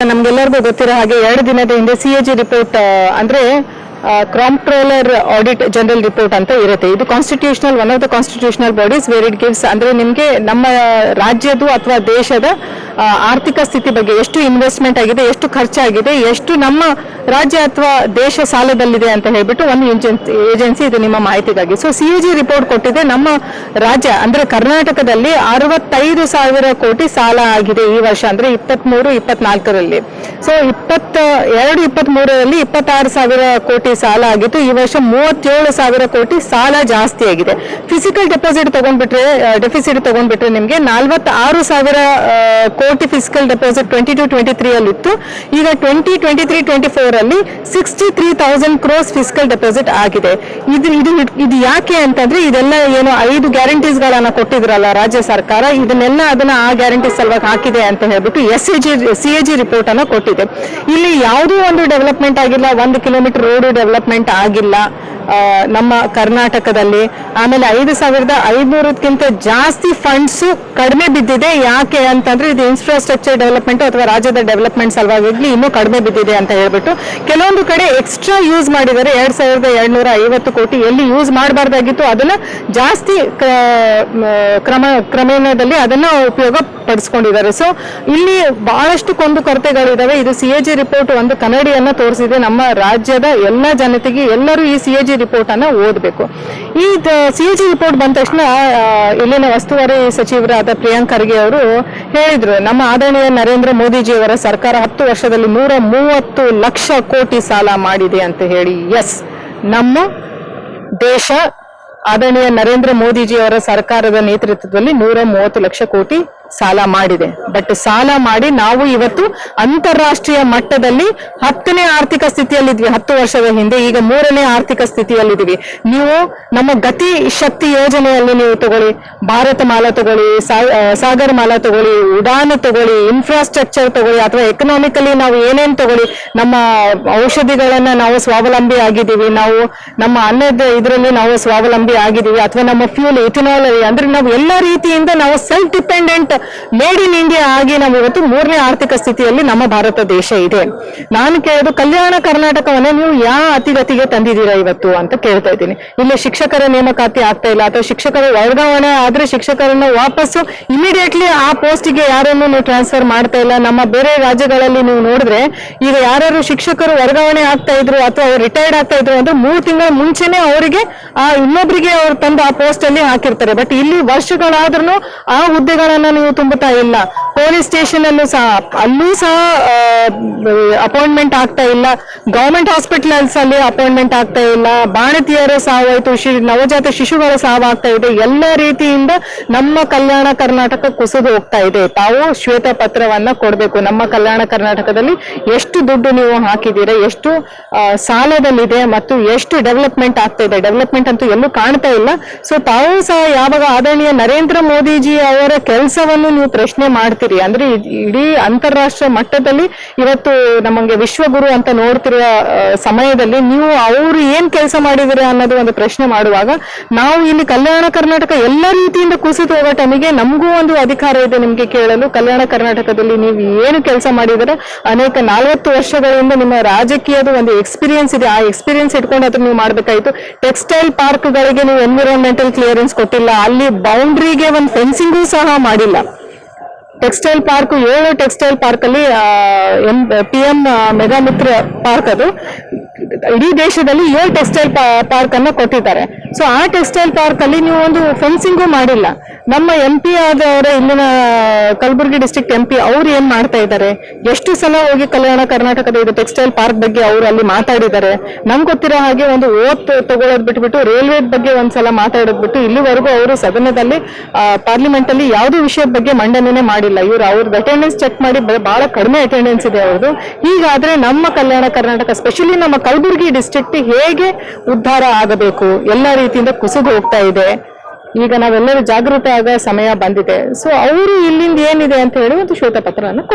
ನಮ್ಗೆಲ್ಲರಿಗೂ ಗೊತ್ತಿರೋ ಹಾಗೆ ಎರಡು ದಿನದ ಹಿಂದೆ ಸಿ ಎ ಜಿ ರಿಪೋರ್ಟ್ ಅಂದ್ರೆ ಕಾಂಪ್ಟ್ರೋಲರ್ ಆಡಿಟ್ ಜನರಲ್ ರಿಪೋರ್ಟ್ ಅಂತ ಇರುತ್ತೆ. ಇದು constitutional one of the constitutional bodies where it gives ಅಂದ್ರೆ ನಿಮಗೆ ನಮ್ಮ ರಾಜ್ಯದ ಅಥವಾ ದೇಶದ ಆರ್ಥಿಕ ಸ್ಥಿತಿ ಬಗ್ಗೆ ಎಷ್ಟು ಇನ್ವೆಸ್ಟ್ಮೆಂಟ್ ಆಗಿದೆ, ಎಷ್ಟು ಖರ್ಚಾಗಿದೆ, ಎಷ್ಟು ನಮ್ಮ ರಾಜ್ಯ ಅಥವಾ ದೇಶ ಸಾಲದಲ್ಲಿದೆ ಅಂತ ಹೇಳ್ಬಿಟ್ಟು ಒಂದು ಏಜೆನ್ಸಿ ಇದು ನಿಮ್ಮ ಮಾಹಿತಿಗಾಗಿ. So C A G report ಕೊಟ್ಟಿದೆ. ನಮ್ಮ ರಾಜ್ಯ, ಅಂದ್ರೆ ಕರ್ನಾಟಕದಲ್ಲಿ ಅರವತ್ತೈದು ಸಾವಿರ ಕೋಟಿ ಸಾಲ ಆಗಿದೆ ಈ ವರ್ಷ, ಅಂದ್ರೆ ಇಪ್ಪತ್ಮೂರು, ಇಪ್ಪತ್ನಾಲ್ಕರಲ್ಲಿ. ಸೊ ಇಪ್ಪತ್ತ, ಎರಡು ಇಪ್ಪತ್ತ್ ಮೂರರಲ್ಲಿ ಇಪ್ಪತ್ತಾರು ಸಾವಿರ ಕೋಟಿ ಸಾಲ ಆಗಿತ್ತು. ಈ ವರ್ಷ ಮೂವತ್ತೇಳು ಸಾವಿರ ಕೋಟಿ ಸಾಲ ಜಾಸ್ತಿ ಆಗಿದೆ. ಫಿಸಿಕಲ್ ಡೆಪಾಸಿಟ್ ತಗೊಂಡ್ಬಿಟ್ರೆ ಡೆಫಿಸಿಟ್ ತಗೊಂಡ್ಬಿಟ್ರೆ ನಿಮಗೆ ನಲ್ವತ್ತಾರು ಸಾವಿರ ಕೋಟಿ physical deposit twenty two twenty three ಅಲ್ಲಿ ಇತ್ತು ಈಗ twenty twenty three twenty four ಅಲ್ಲಿ sixty three thousand crores physical deposit ಆಗಿದೆ. ಇದು ಇದು ಇದು ಯಾಕೆ ಅಂತಂದ್ರೆ ಇದೆಲ್ಲ ಏನು ಐದು ಗ್ಯಾರಂಟೀಸ್ ಗಳನ್ನ ಕೊಟ್ಟಿದ್ರಲ್ಲ ರಾಜ್ಯ ಸರ್ಕಾರ, ಇದನ್ನೆಲ್ಲ ಅದನ್ನ ಆ ಗ್ಯಾರಂಟಿ ಸಲುವಾಗಿ ಹಾಕಿದೆ ಅಂತ ಹೇಳ್ಬಿಟ್ಟು S A G C A G report ಅನ್ನ ಕೊಟ್ಟಿದೆ. ಇಲ್ಲಿ ಯಾವುದೂ ಒಂದು ಡೆವಲಪ್ಮೆಂಟ್ ಆಗಿಲ್ಲ, ಒಂದು ಕಿಲೋಮೀಟರ್ ರೋಡ್ ಡೆವಲಪ್ಮೆಂಟ್ ಆಗಿಲ್ಲ ನಮ್ಮ ಕರ್ನಾಟಕದಲ್ಲಿ. ಆಮೇಲೆ ಐದು ಸಾವಿರದ ಐದುನೂರಕ್ಕಿಂತ ಜಾಸ್ತಿ ಫಂಡ್ಸ್ ಕಡಿಮೆ ಬಿದ್ದಿದೆ. ಯಾಕೆ ಅಂತಂದ್ರೆ ಇದು ಇನ್ಫ್ರಾಸ್ಟ್ರಕ್ಚರ್ ಡೆವಲಪ್ಮೆಂಟ್ ಅಥವಾ ರಾಜ್ಯದ ಡೆವಲಪ್ಮೆಂಟ್ ಸಲುವಾಗಿ ಇನ್ನೂ ಕಡಿಮೆ ಬಿದ್ದಿದೆ ಅಂತ ಹೇಳ್ಬಿಟ್ಟು ಕೆಲವೊಂದು ಕಡೆ ಎಕ್ಸ್ಟ್ರಾ ಯೂಸ್ ಮಾಡಿದರೆ ಎರಡ್ ಸಾವಿರದ ಎರಡ್ನೂರ ಐವತ್ತು ಕೋಟಿ ಎಲ್ಲಿ ಯೂಸ್ ಮಾಡಬಾರ್ದಾಗಿತ್ತು, ಅದನ್ನ ಜಾಸ್ತಿ ಕ್ರಮ, ಕ್ರಮೇಣದಲ್ಲಿ ಅದನ್ನ ಉಪಯೋಗ ಪಡಿಸ್ಕೊಂಡಿದ್ದಾರೆ. ಸೊ ಇಲ್ಲಿ ಬಹಳಷ್ಟು ಕೊಂದು ಕೊರತೆಗಳಿದಾವೆ. ಇದು ಸಿ ಎ ಜಿ ರಿಪೋರ್ಟ್ ಒಂದು ಕನ್ನಡಿಯನ್ನ ತೋರಿಸಿದೆ. ನಮ್ಮ ರಾಜ್ಯದ ಎಲ್ಲ ಜನತೆಗೆ ಎಲ್ಲರೂ ಈ ಸಿ ಎ ಜಿ ರಿಪೋರ್ಟ್ ಅನ್ನ ಓದಬೇಕು. ಈ ಸಿ ಎ ಜಿ ರಿಪೋರ್ಟ್ ಬಂದ ತಕ್ಷಣ ಇಲ್ಲಿನ ವಸ್ತುವಾರಿ ಸಚಿವರಾದ ಪ್ರಿಯಾಂಕ್ ಖರ್ಗೆ ಅವರು ಹೇಳಿದ್ರು, ನಮ್ಮ ಆದರಣೀಯ ನರೇಂದ್ರ ಮೋದಿಜಿ ಅವರ ಸರ್ಕಾರ ಹತ್ತು ವರ್ಷದಲ್ಲಿ ನೂರ ಮೂವತ್ತು ಲಕ್ಷ ಕೋಟಿ ಸಾಲ ಮಾಡಿದೆ ಅಂತ ಹೇಳಿ. ಎಸ್ ನಮ್ಮ ದೇಶ ಆದರಣೀಯ ನರೇಂದ್ರ ಮೋದಿಜಿ ಅವರ ಸರ್ಕಾರದ ನೇತೃತ್ವದಲ್ಲಿ ನೂರ ಮೂವತ್ತು ಲಕ್ಷ ಕೋಟಿ ಸಾಲ ಮಾಡಿದೆ. ಬಟ್ ಸಾಲ ಮಾಡಿ ನಾವು ಇವತ್ತು ಅಂತಾರಾಷ್ಟ್ರೀಯ ಮಟ್ಟದಲ್ಲಿ ಹತ್ತನೇ ಆರ್ಥಿಕ ಸ್ಥಿತಿಯಲ್ಲಿದ್ವಿ. ಹತ್ತು ವರ್ಷದ ಹಿಂದೆ ಈಗ ಮೂರನೇ ಆರ್ಥಿಕ ಸ್ಥಿತಿಯಲ್ಲಿದ್ದೀವಿ. ನೀವು ನಮ್ಮ ಗತಿ ಶಕ್ತಿ ಯೋಜನೆಯಲ್ಲಿ ನೀವು ತಗೊಳ್ಳಿ. ಭಾರತ ಮಾಲ ತಗೊಳ್ಳಿ ಸಾಗರ ಮಾಲಾ ತಗೊಳ್ಳಿ, ಉಡಾನ್ ತಗೊಳ್ಳಿ ಇನ್ಫ್ರಾಸ್ಟ್ರಕ್ಚರ್ ತಗೊಳ್ಳಿ ಅಥವಾ ಎಕನಾಮಿಕಲಿ ನಾವು ಏನೇನ್ ತಗೊಳ್ಳಿ, ನಮ್ಮ ಔಷಧಿಗಳನ್ನ ನಾವು ಸ್ವಾವಲಂಬಿ ಆಗಿದ್ದೀವಿ. ನಾವು ನಮ್ಮ ಅನ್ನದ ಇದರಲ್ಲಿ ನಾವು ಸ್ವಾವಲಂಬಿ ಆಗಿದ್ದೀವಿ. ಅಥವಾ ನಮ್ಮ ಫ್ಯೂಲ್ ಇಥನಾಲ್ ಅಂದ್ರೆ ನಾವು ಎಲ್ಲ ರೀತಿಯಿಂದ ನಾವು self dependent made in India ಆಗಿ ನಾವು ಇವತ್ತು ಮೂರನೇ ಆರ್ಥಿಕ ಸ್ಥಿತಿಯಲ್ಲಿ ನಮ್ಮ ಭಾರತ ದೇಶ ಇದೆ. ನಾನು ಕೇಳೋದು ಕಲ್ಯಾಣ ಕರ್ನಾಟಕವನ್ನ ನೀವು ಯಾವ ಅತಿಗತಿಗೆ ತಂದಿದ್ದೀರಾ ಇವತ್ತು ಅಂತ ಕೇಳ್ತಾ ಇದ್ದೀನಿ. ಇಲ್ಲಿ ಶಿಕ್ಷಕರ ನೇಮಕಾತಿ ಆಗ್ತಾ ಇಲ್ಲ ಅಥವಾ ಶಿಕ್ಷಕರ ವರ್ಗಾವಣೆ ಆದ್ರೆ ಶಿಕ್ಷಕರನ್ನ ವಾಪಸ್ಸು ಇಮಿಡಿಯೇಟ್ಲಿ ಆ ಪೋಸ್ಟಿಗೆ ಯಾರನ್ನು ನೀವು ಟ್ರಾನ್ಸ್ಫರ್ ಮಾಡ್ತಾ ಇಲ್ಲ. ನಮ್ಮ ಬೇರೆ ರಾಜ್ಯಗಳಲ್ಲಿ ನೀವು ನೋಡಿದ್ರೆ ಈಗ ಯಾರು ಶಿಕ್ಷಕರು ವರ್ಗಾವಣೆ ಆಗ್ತಾ ಇದ್ರು ಅಥವಾ ಅವ್ರು ರಿಟೈರ್ಡ್ ಆಗ್ತಾ ಇದ್ರು ಅಂದ್ರೆ ಮೂರು ತಿಂಗಳ ಮುಂಚೆನೆ ಅವರಿಗೆ ಆ ಇನ್ನೊಬ್ಬರಿಗೆ ಅವ್ರು ತಂದು ಆ ಪೋಸ್ಟ್ ಅಲ್ಲಿ ಹಾಕಿರ್ತಾರೆ. ಬಟ್ ಇಲ್ಲಿ ವರ್ಷಗಳಾದ್ರೂ ಆ ಹುದ್ದೆಗಳನ್ನ ನೀವು ತುಂಬುತ್ತಾ ಇಲ್ಲ. ಪೊಲೀಸ್ ಸ್ಟೇಷನ್ ಅನ್ನು ಸಹ, ಅಲ್ಲೂ ಸಹ ಅಪಾಯಿಂಟ್ಮೆಂಟ್ ಆಗ್ತಾ ಇಲ್ಲ. ಗವರ್ಮೆಂಟ್ ಹಾಸ್ಪಿಟಲ್ಸ್ ಅಲ್ಲಿ ಅಪಾಯಿಂಟ್ಮೆಂಟ್ ಆಗ್ತಾ ಇಲ್ಲ. ಬಾಣತಿಯರ ಸಾವಾಯಿತು ನವಜಾತ ಶಿಶುಗಳ ಸಾವಾಗ್ತಾ ಇದೆ. ಎಲ್ಲ ರೀತಿಯಿಂದ ನಮ್ಮ ಕಲ್ಯಾಣ ಕರ್ನಾಟಕ ಕುಸಿದು ಹೋಗ್ತಾ ಇದೆ. ತಾವು ಶ್ವೇತ ಪತ್ರವನ್ನ ಕೊಡಬೇಕು. ನಮ್ಮ ಕಲ್ಯಾಣ ಕರ್ನಾಟಕದಲ್ಲಿ ಎಷ್ಟು ದುಡ್ಡು ನೀವು ಹಾಕಿದ್ದೀರಾ, ಎಷ್ಟು ಸಾಲದಲ್ಲಿದೆ ಮತ್ತು ಎಷ್ಟು ಡೆವಲಪ್ಮೆಂಟ್ ಆಗ್ತಾ ಇದೆ. ಡೆವಲಪ್ಮೆಂಟ್ ಅಂತೂ ಎಲ್ಲೂ ಕಾಣ್ತಾ ಇಲ್ಲ. ಸೊ ತಾವು ಸಹ ಯಾವಾಗ ಆದರಣೀಯ ನರೇಂದ್ರ ಮೋದಿಜಿ ಅವರ ಕೆಲಸವನ್ನು ನೀವು ಪ್ರಶ್ನೆ ಮಾಡ್ತೀರಿ ಅಂದ್ರೆ ಇದ್- ಇಡೀ ಅಂತಾರಾಷ್ಟ್ರೀಯ ಮಟ್ಟದಲ್ಲಿ ಇವತ್ತು ನಮಗೆ ವಿಶ್ವಗುರು ಅಂತ ನೋಡ್ತಿರುವ ಸಮಯದಲ್ಲಿ ನೀವು ಅವರು ಏನ್ ಕೆಲಸ ಮಾಡಿದಿರ ಅನ್ನೋದು ಒಂದು ಪ್ರಶ್ನೆ ಮಾಡುವಾಗ, ನಾವು ಇಲ್ಲಿ ಕಲ್ಯಾಣ ಕರ್ನಾಟಕ ಎಲ್ಲ ರೀತಿಯಿಂದ ಕುಸಿತು ಹೋಗೋ ಟೈಮಿಗೆ ನಮಗೂ ಒಂದು ಅಧಿಕಾರ ಇದೆ ನಿಮ್ಗೆ ಕೇಳಲು. ಕಲ್ಯಾಣ ಕರ್ನಾಟಕದಲ್ಲಿ ನೀವು ಏನು ಕೆಲಸ ಮಾಡಿದಿರ, ಅನೇಕ ನಾಲ್ವತ್ತು ವರ್ಷಗಳಿಂದ ನಿಮ್ಮ ರಾಜಕೀಯದ ಒಂದು ಎಕ್ಸ್ಪೀರಿಯನ್ಸ್ ಇದೆ. ಆ ಎಕ್ಸ್ಪೀರಿಯನ್ಸ್ ಇಟ್ಕೊಂಡು ಅದನ್ನ ನೀವು ಮಾಡ್ಬೇಕಾಯ್ತು. ಟೆಕ್ಸ್ಟೈಲ್ ಪಾರ್ಕ್ಗಳಿಗೆ ನೀವು ಎನ್ವಿರಾನ್ಮೆಂಟಲ್ ಕ್ಲಿಯರೆನ್ಸ್ ಕೊಟ್ಟಿಲ್ಲ. ಅಲ್ಲಿ ಬೌಂಡ್ರಿಗೆ ಒಂದು ಫೆನ್ಸಿಂಗೂ ಸಹ ಮಾಡಿಲ್ಲ. ಟೆಕ್ಸ್ಟೈಲ್ ಪಾರ್ಕ್ ಏಳು ಟೆಕ್ಸ್ಟೈಲ್ ಪಾರ್ಕ್ ಅಲ್ಲಿ P M mega Mitra park ಅದು. ಇಡೀ ದೇಶದಲ್ಲಿ ಏಳು ಟೆಕ್ಸ್ಟೈಲ್ ಪಾರ್ಕ್ ಅನ್ನ ಕೊಟ್ಟಿದ್ದಾರೆ. ಸೊ ಆ ಟೆಕ್ಸ್ಟೈಲ್ ಪಾರ್ಕ್ ಅಲ್ಲಿ ನೀವು ಒಂದು ಫೆನ್ಸಿಂಗು ಮಾಡಿಲ್ಲ. ನಮ್ಮ ಎಂ ಪಿ ಆದವರ, ಇಲ್ಲಿನ ಕಲಬುರಗಿ ಡಿಸ್ಟ್ರಿಕ್ಟ್ ಎಂ ಪಿ ಅವ್ರು ಏನ್ ಮಾಡ್ತಾ ಇದ್ದಾರೆ? ಎಷ್ಟು ಸಲ ಹೋಗಿ ಕಲ್ಯಾಣ ಕರ್ನಾಟಕದ ಇದು ಟೆಕ್ಸ್ಟೈಲ್ ಪಾರ್ಕ್ ಬಗ್ಗೆ ಅವರು ಅಲ್ಲಿ ಮಾತಾಡಿದ್ದಾರೆ? ನಮ್ಗೆ ಗೊತ್ತಿರೋ ಹಾಗೆ ಒಂದು ಓತ್ ತಗೊಳ್ಳೋದ್ ಬಿಟ್ಬಿಟ್ಟು ರೈಲ್ವೆ ಬಗ್ಗೆ ಒಂದ್ಸಲ ಮಾತಾಡೋದ್ ಬಿಟ್ಟು, ಇಲ್ಲಿವರೆಗೂ ಅವರು ಸದನದಲ್ಲಿ ಪಾರ್ಲಿಮೆಂಟ್ ಅಲ್ಲಿ ಯಾವುದೇ ವಿಷಯದ ಬಗ್ಗೆ ಮಂಡನೆ ಮಾಡಿಲ್ಲ. ಇವರು ಅವ್ರದ್ದು ಅಟೆಂಡೆನ್ಸ್ ಚೆಕ್ ಮಾಡಿ ಬಹಳ ಕಡಿಮೆ ಅಟೆಂಡೆನ್ಸ್ ಇದೆ ಅವ್ರದ್ದು ಹೀಗಾದ್ರೆ ನಮ್ಮ ಕಲ್ಯಾಣ ಕರ್ನಾಟಕ ಸ್ಪೆಷಲಿ ನಮ್ಮ ಕಲಬುರಗಿ ಡಿಸ್ಟ್ರಿಕ್ಟ್ ಹೇಗೆ ಉದ್ಧಾರ ಆಗಬೇಕು? ಎಲ್ಲ ರೀತಿಯಿಂದ ಕುಸಿದು ಹೋಗ್ತಾ ಇದೆ. ಈಗ ನಾವೆಲ್ಲರೂ ಜಾಗೃತ ಆಗ ಸಮಯ ಬಂದಿದೆ. ಸೊ ಅವರು ಇಲ್ಲಿಂದ ಏನಿದೆ ಅಂತ ಹೇಳಿ ಒಂದು ಶ್ವೇತಪತ್ರವನ್ನು ಕೊಡ್ತಾರೆ.